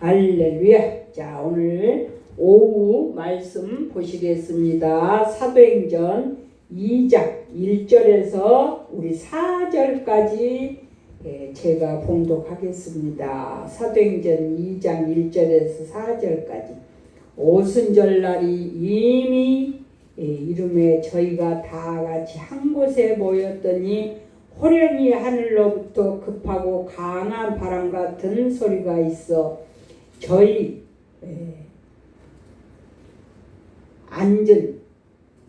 할렐루야. 자, 오늘 오후 말씀 보시겠습니다. 사도행전 2장 1절에서 우리 4절까지 예, 제가 봉독하겠습니다. 사도행전 2장 1절에서 4절까지 오순절날이 이미 예, 이름에 저희가 다 같이 한 곳에 모였더니 호련히 하늘로부터 급하고 강한 바람 같은 소리가 있어 저희 에, 앉은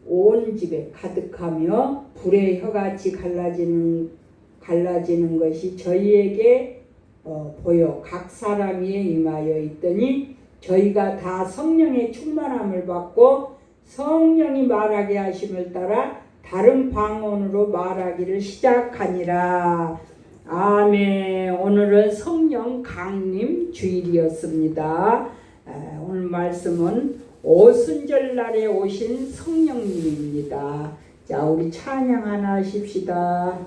온 집에 가득하며 불의 혀같이 갈라지는 갈라지는 것이 저희에게 어, 보여 각 사람 위에 임하여 있더니 저희가 다 성령의 충만함을 받고 성령이 말하게 하심을 따라 다른 방언으로 말하기를 시작하니라. 아멘. 오늘은 성령 강림 주일이었습니다. 에, 오늘 말씀은 오순절 날에 오신 성령님입니다. 자, 우리 찬양 하나 하십시다.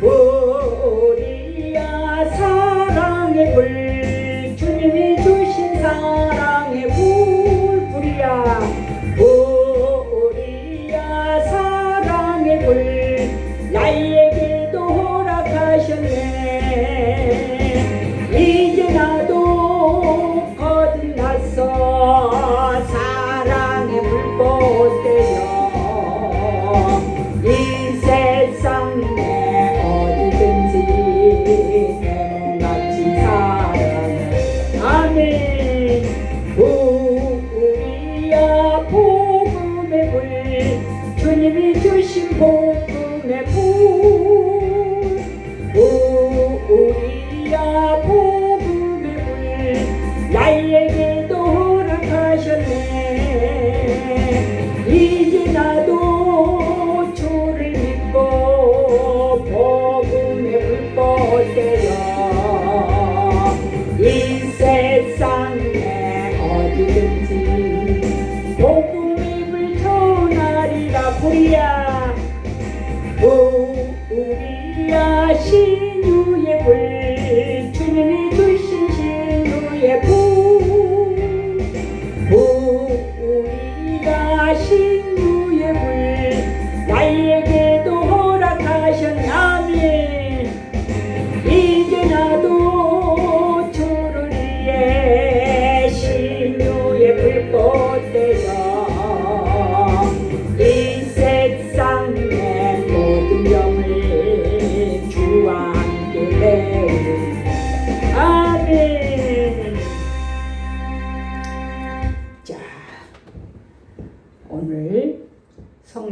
불이야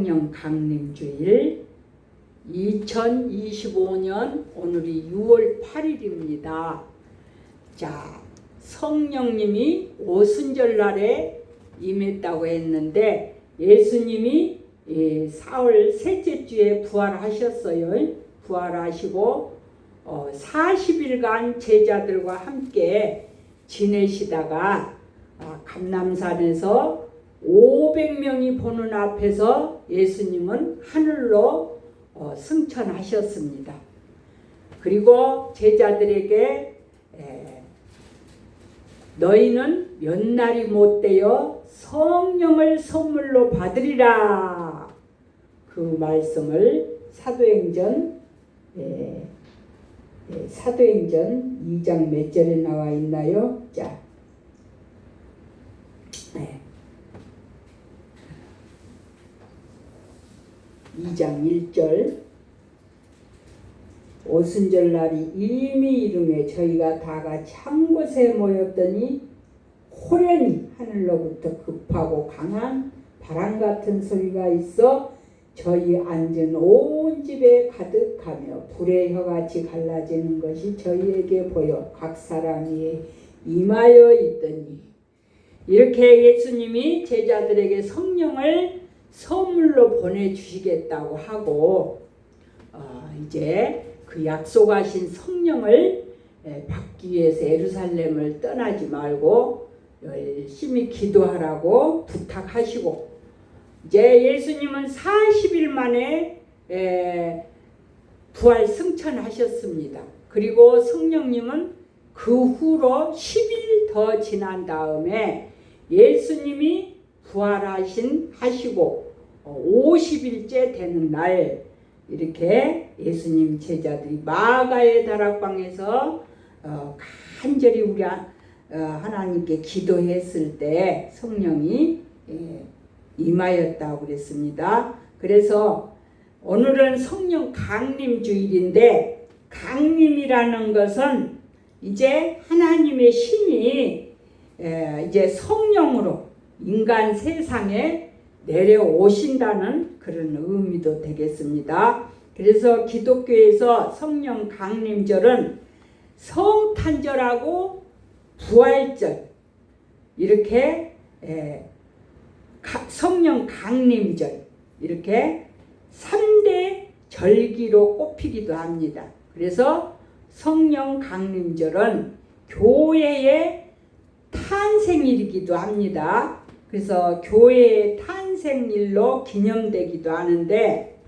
성령 강림주일 2025년 오늘이 6월 8일입니다. 자, 성령님이 오순절 날에 임했다고 했는데 예수님이 예, 4월 셋째 주에 부활하셨어요. 부활하시고 어, 40일간 제자들과 함께 지내시다가 아, 감남산에서 500명이 보는 앞에서 예수님은 하늘로 어, 승천하셨습니다. 그리고 제자들에게 에, 너희는 몇 날이 못 되어 성령을 선물로 받으리라. 그 말씀을 사도행전 에, 에, 사도행전 2장 몇 절에 나와 있나요? 자, 네. 2장 1절. 오순절 날이 이미 이름에 저희가 다 같이 한 곳에 모였더니 호련히 하늘로부터 급하고 강한 바람 같은 소리가 있어 저희 앉은 온 집에 가득하며 불의 혀같이 갈라지는 것이 저희에게 보여 각 사람이 임하여 있더니. 이렇게 예수님이 제자들에게 성령을 선물로 보내주시겠다고 하고 어, 이제 그 약속하신 성령을 에, 받기 위해서 예루살렘을 떠나지 말고 열심히 기도하라고 부탁하시고 이제 예수님은 40일 만에 에, 부활 승천하셨습니다. 그리고 성령님은 그 후로 10일 더 지난 다음에 예수님이 부활하신 하시고 50일째 되는 날 이렇게 예수님 제자들이 마가의 다락방에서 어, 간절히 우리 하- 어, 하나님께 기도했을 때 성령이 예, 임하였다고 그랬습니다. 그래서 오늘은 성령 강림 주일인데 강림이라는 것은 이제 하나님의 신이 에, 이제 성령으로 인간 세상에 내려오신다는 그런 의미도 되겠습니다. 그래서 기독교에서 성령 강림절은 성탄절하고 부활절 이렇게 에, 가- 성령 강림절 이렇게 3대 절기로 꼽히기도 합니다. 그래서 성령 강림절은 교회의 탄생일이기도 합니다. 그래서 교회의 탄 생일로 기념되기도 하는데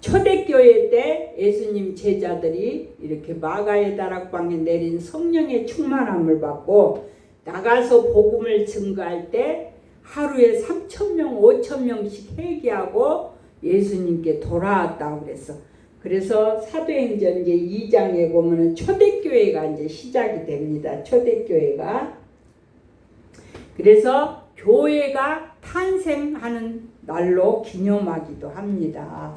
초대교회 때 예수님 제자들이 이렇게 마가의 다락방에 내린 성령의 충만함을 받고 나가서 복음을 증거할 때 하루에 3천 명, 5천 명씩 회개하고 예수님께 돌아왔다고 그랬어. 그래서 사도행전 이제 2장에 보면은 초대교회가 이제 시작이 됩니다. 초대교회가. 그래서 교회가 탄생하는 날로 기념하기도 합니다.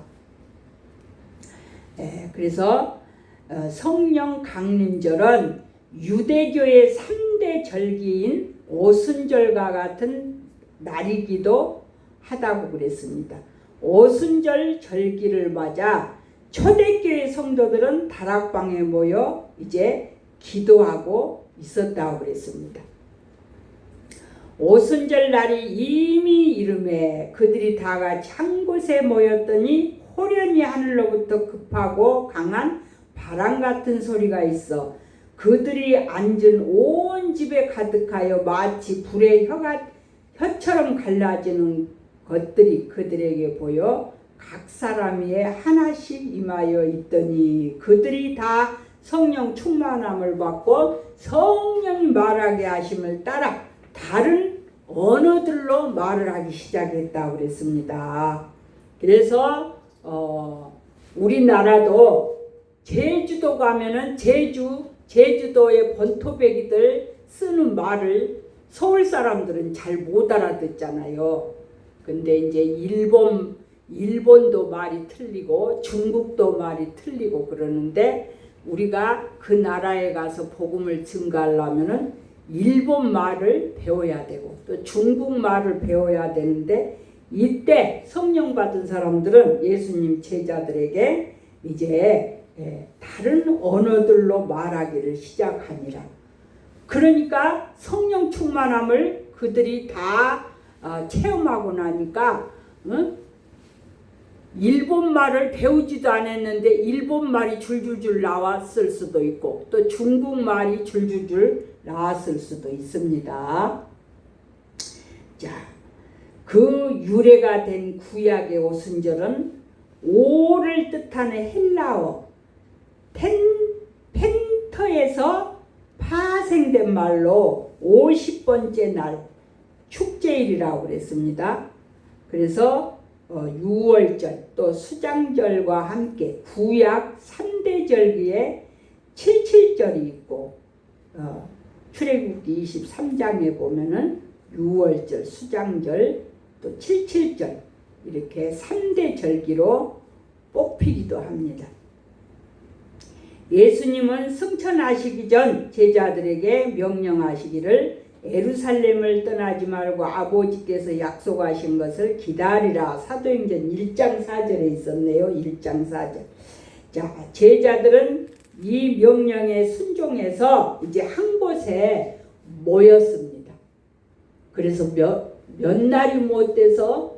예, 그래서 어, 성령 강림절은 유대교의 3대 절기인 오순절과 같은 날이기도 하다고 그랬습니다. 오순절 절기를 맞아 초대교회 성도들은 다락방에 모여 이제 기도하고 있었다고 그랬습니다. 오순절 날이 이미 이름에 그들이 다 같이 한 곳에 모였더니 호련히 하늘로부터 급하고 강한 바람 같은 소리가 있어 그들이 앉은 온 집에 가득하여 마치 불의 혀가 혀처럼 갈라지는 것들이 그들에게 보여 각 사람이 하나씩 임하여 있더니 그들이 다 성령 충만함을 받고 성령이 말하게 하심을 따라 다른 언어들로 말을 하기 시작했다고 그랬습니다. 그래서 어, 우리나라도 제주도 가면은 제주 제주도의 본토배기들 쓰는 말을 서울 사람들은 잘 못 알아듣잖아요. 근데 이제 일본 일본도 말이 틀리고 중국도 말이 틀리고 그러는데 우리가 그 나라에 가서 복음을 증가하려면은 일본 말을 배워야 되고 또 중국 말을 배워야 되는데 이때 성령 받은 사람들은 예수님 제자들에게 이제 예, 다른 언어들로 말하기를 시작하니라. 그러니까 성령 충만함을 그들이 다 어, 체험하고 나니까 응? 일본 말을 배우지도 않았는데 일본 말이 줄줄줄 나왔을 수도 있고 또 중국 말이 줄줄줄 나왔을 수도 있습니다. 자, 그 유래가 된 구약의 오순절은 오를 뜻하는 헬라어 펜, 펜터에서 파생된 말로 50번째 날 축제일이라고 그랬습니다. 그래서 어, 6월절 또 수장절과 함께 구약 3대 절기에 77절이 있고 어, 출애굽기 23장에 보면은 6월절, 수장절, 또 77절 이렇게 3대 절기로 뽑히기도 합니다. 예수님은 승천하시기 전 제자들에게 명령하시기를 에루살렘을 떠나지 말고 아버지께서 약속하신 것을 기다리라. 사도행전 1장 4절에 있었네요. 1장 4절. 자, 제자들은 이 명령에 순종해서 이제 한 곳에 모였습니다. 그래서 몇, 몇 날이 못 돼서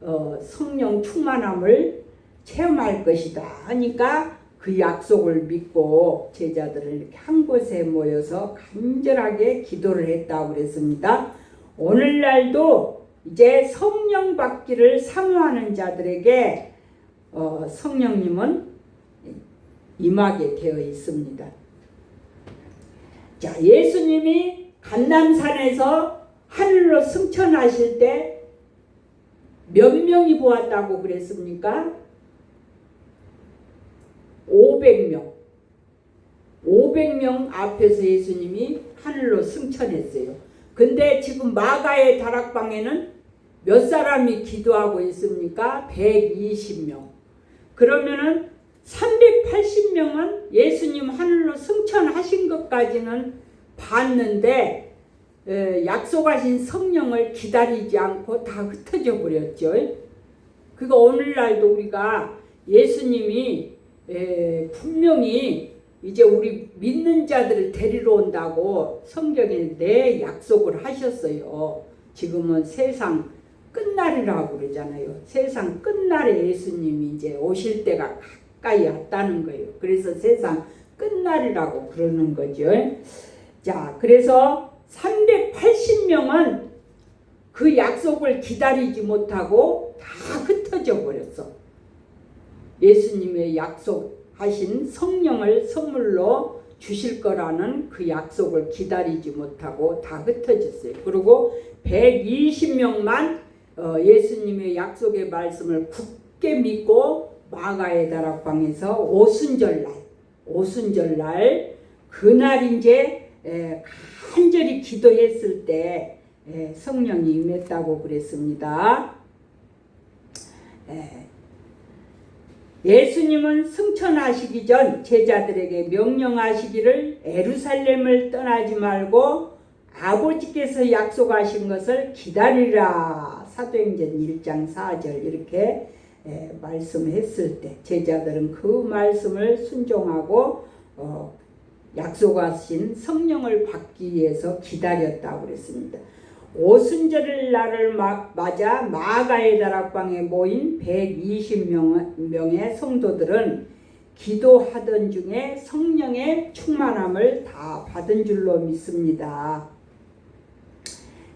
어, 성령 충만함을 체험할 것이다 하니까 그 약속을 믿고 제자들은 이렇게 한 곳에 모여서 간절하게 기도를 했다고 그랬습니다. 오늘날도 이제 성령 받기를 사모하는 자들에게 어, 성령님은 임하게 되어 있습니다. 자, 예수님이 간남산에서 하늘로 승천하실 때 몇 명이 보았다고 그랬습니까? 500명. 500명 앞에서 예수님이 하늘로 승천했어요. 근데 지금 마가의 다락방에는 몇 사람이 기도하고 있습니까? 120명. 그러면은 380명은 예수님 하늘로 승천하신 것까지는 봤는데 에, 약속하신 성령을 기다리지 않고 다 흩어져 버렸죠. 그가 오늘날도 우리가 예수님이 에, 분명히 이제 우리 믿는 자들을 데리러 온다고 성경에 내 약속을 하셨어요. 지금은 세상 끝날이라고 그러잖아요. 세상 끝날에 예수님이 이제 오실 때가 가까이 왔다는 거예요. 그래서 세상 끝날이라고 그러는 거죠. 자, 그래서 380명은 그 약속을 기다리지 못하고 다 흩어져 버렸어. 예수님의 약속하신 성령을 선물로 주실 거라는 그 약속을 기다리지 못하고 다 흩어졌어요. 그리고 120명만 어, 예수님의 약속의 말씀을 굳게 믿고 마가의 다락방에서 오순절날, 오순절날 그날 이제 에, 간절히 기도했을 때 에, 성령이 임했다고 그랬습니다. 에, 예수님은 승천하시기 전 제자들에게 명령하시기를 에루살렘을 떠나지 말고 아버지께서 약속하신 것을 기다리라. 사도행전 1장 4절 이렇게 에, 말씀했을 때 제자들은 그 말씀을 순종하고 어, 약속하신 성령을 받기 위해서 기다렸다고 그랬습니다. 오순절 날을 마- 맞아 마가의 다락방에 모인 120명의 성도들은 기도하던 중에 성령의 충만함을 다 받은 줄로 믿습니다.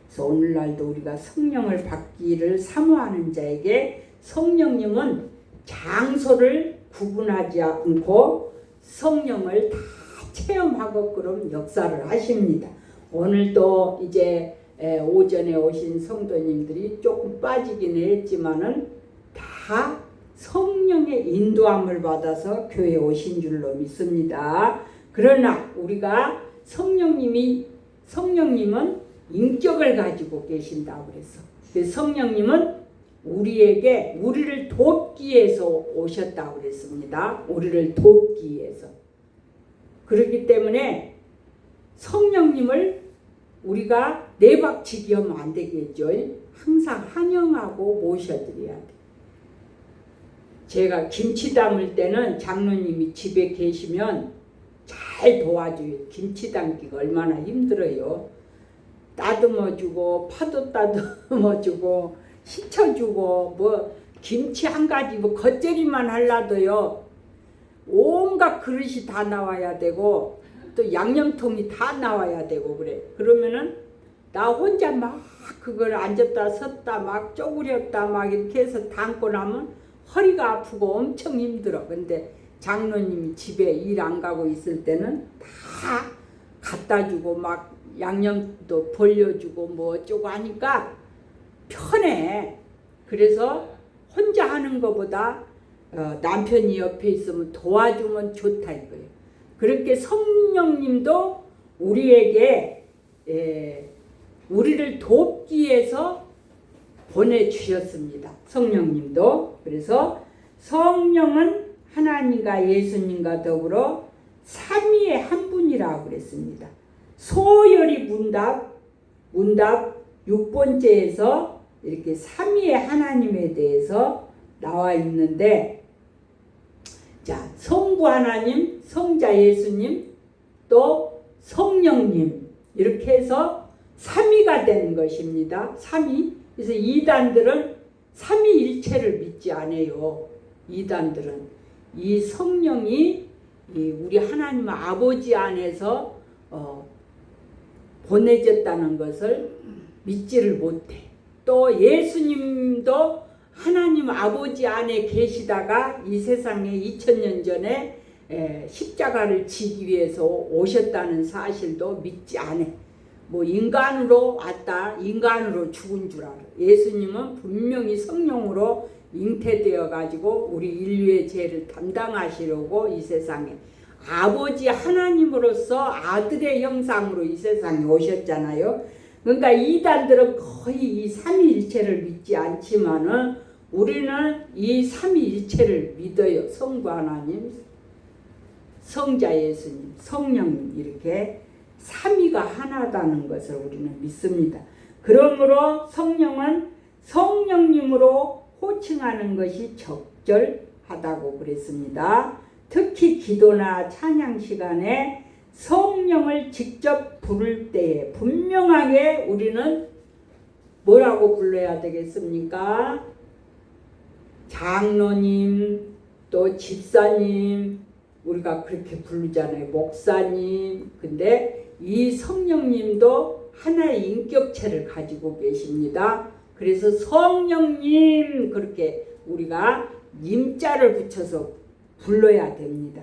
그래서 오늘날도 우리가 성령을 받기를 사모하는 자에게 성령님은 장소를 구분하지 않고 성령을 다 체험하고 그런 역사를 하십니다. 오늘도 이제 에, 오전에 오신 성도님들이 조금 빠지긴 했지만은 다 성령의 인도함을 받아서 교회에 오신 줄로 믿습니다. 그러나 우리가 성령님이 성령님은 인격을 가지고 계신다고 그랬어. 그 성령님은 우리에게 우리를 돕기 위해서 오셨다고 그랬습니다. 우리를 돕기 위해서. 그렇기 때문에 성령님을 우리가 내박치기 하면 안 되겠죠. 항상 환영하고 모셔드려야 돼. 제가 김치 담을 때는 장로님이 집에 계시면 잘 도와줘요. 김치 담기가 얼마나 힘들어요. 따듬어주고 파도 따듬어주고 시쳐주고 뭐 김치 한 가지 뭐 겉절이만 할라도요. 온갖 그릇이 다 나와야 되고 또 양념통이 다 나와야 되고 그래. 그러면은 나 혼자 막 그걸 앉았다 섰다 막 쪼그렸다 막 이렇게 해서 담고 나면 허리가 아프고 엄청 힘들어. 근데 장로님이 집에 일 안 가고 있을 때는 다 갖다 주고 막 양념도 벌려주고 뭐 어쩌고 하니까 편해. 그래서 혼자 하는 것보다 어, 남편이 옆에 있으면 도와주면 좋다 이거예요. 그렇게 성령님도 우리에게 에, 우리를 돕기 위해서 보내주셨습니다. 성령님도. 그래서 성령은 하나님과 예수님과 더불어 삼위의 한 분이라고 그랬습니다. 소열이 문답, 문답 6번째에서 이렇게 삼위의 하나님에 대해서 나와 있는데 자, 성부 하나님, 성자 예수님, 또 성령님 이렇게 해서 삼위가 되는 것입니다. 삼위. 그래서 이단들은 삼위일체를 믿지 않아요. 이단들은 이 성령이 이 우리 하나님 아버지 안에서 어, 보내졌다는 것을 믿지를 못해. 또 예수님도 하나님 아버지 안에 계시다가 이 세상에 2000년 전에 에, 십자가를 지기 위해서 오셨다는 사실도 믿지 않아. 뭐 인간으로 왔다, 인간으로 죽은 줄 알아. 예수님은 분명히 성령으로 잉태되어 가지고 우리 인류의 죄를 담당하시려고 이 세상에 아버지 하나님으로서 아들의 형상으로 이 세상에 오셨잖아요. 그러니까 이단들은 거의 이 삼위일체를 믿지 않지만은 우리는 이 삼위일체를 믿어요. 성부 하나님, 성자 예수님, 성령님 이렇게 삼위가 하나다는 것을 우리는 믿습니다. 그러므로 성령은 성령님으로 호칭하는 것이 적절하다고 그랬습니다. 특히 기도나 찬양 시간에 성령을 직접 부를 때에 분명하게 우리는 뭐라고 불러야 되겠습니까? 장로님, 또 집사님, 우리가 그렇게 부르잖아요. 목사님. 근데 이 성령님도 하나의 인격체를 가지고 계십니다. 그래서 성령님 그렇게 우리가 님자를 붙여서 불러야 됩니다.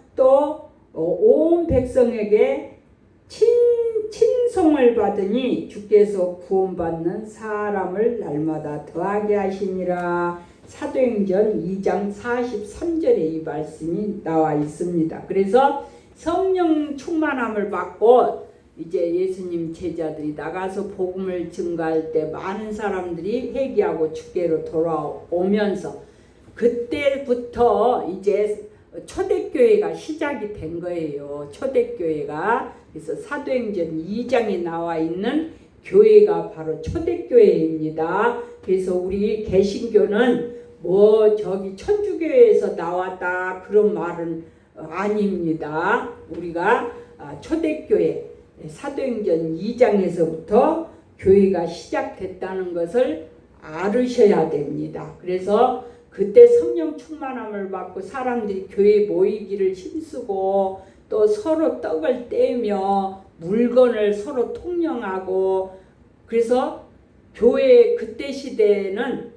또 온 백성에게 친, 칭송을 받으니 주께서 구원받는 사람을 날마다 더하게 하시니라 사도행전 2장 43절에 이 말씀이 나와 있습니다. 그래서 성령 충만함을 받고 이제 예수님 제자들이 나가서 복음을 증가할 때 많은 사람들이 회개하고 주께로 돌아오면서 그때부터 이제 초대교회가 시작이 된 거예요. 초대교회가 그래서 사도행전 2장에 나와 있는 교회가 바로 초대교회입니다. 그래서 우리 개신교는 뭐 저기 천주교회에서 나왔다 그런 말은 아닙니다. 우리가 아, 초대교회 사도행전 2장에서부터 교회가 시작됐다는 것을 알으셔야 됩니다. 그래서 그때 성령 충만함을 받고 사람들이 교회에 모이기를 힘쓰고 또 서로 떡을 떼며 물건을 서로 통용하고 그래서 교회 그때 시대에는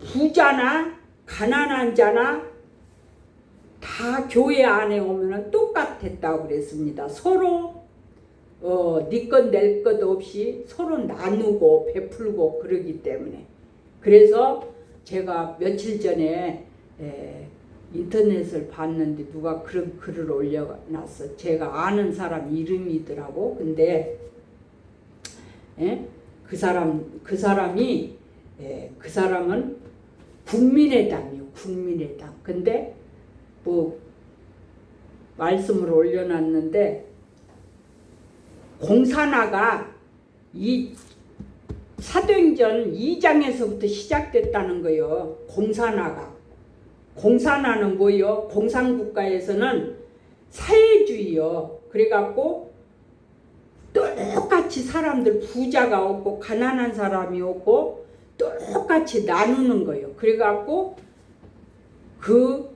부자나 가난한 자나 다 교회 안에 오면은 똑같았다고 그랬습니다. 서로 어, 니것 낼것 없이 서로 나누고 베풀고 그러기 때문에 그래서 제가 며칠 전에 에, 인터넷을 봤는데 누가 그런 글을 올려놨어. 제가 아는 사람 이름이더라고. 근데 에? 그 사람 그 사람이 에, 그 사람은 국민의당이요. 국민의당. 근데 뭐 말씀을 올려놨는데 공산화가 이 사도행전 2장에서부터 시작됐다는 거예요. 공산화가. 공산화는 뭐요? 공산국가에서는 사회주의요. 그래갖고 똑같이 사람들 부자가 없고 가난한 사람이 없고 똑같이 나누는 거예요. 그래갖고 그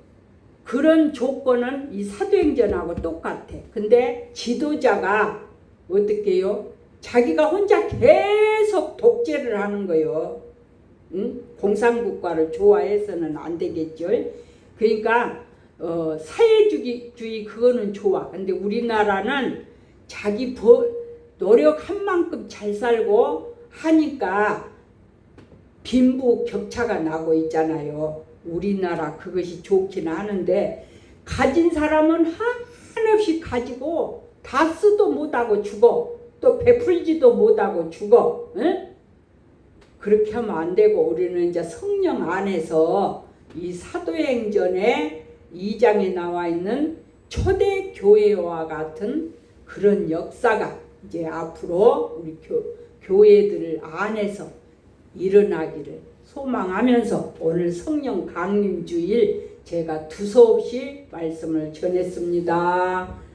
그런 조건은 이 사도행전하고 똑같아. 근데 지도자가 어떻게요? 자기가 혼자 계속 독재를 하는 거요. 응? 공산국가를 좋아해서는 안 되겠죠. 그러니까 어, 사회주의 주의 그거는 좋아. 근데 우리나라는 자기 버, 노력한 만큼 잘 살고 하니까 빈부 격차가 나고 있잖아요. 우리나라 그것이 좋긴 하는데 가진 사람은 한없이 가지고 다 쓰도 못하고 죽어. 또 베풀지도 못하고 죽어. 응? 그렇게 하면 안 되고 우리는 이제 성령 안에서 이 사도행전의 2장에 나와 있는 초대 교회와 같은 그런 역사가 이제 앞으로 우리 교, 교회들 안에서 일어나기를 소망하면서 오늘 성령 강림 주일 제가 두서없이 말씀을 전했습니다.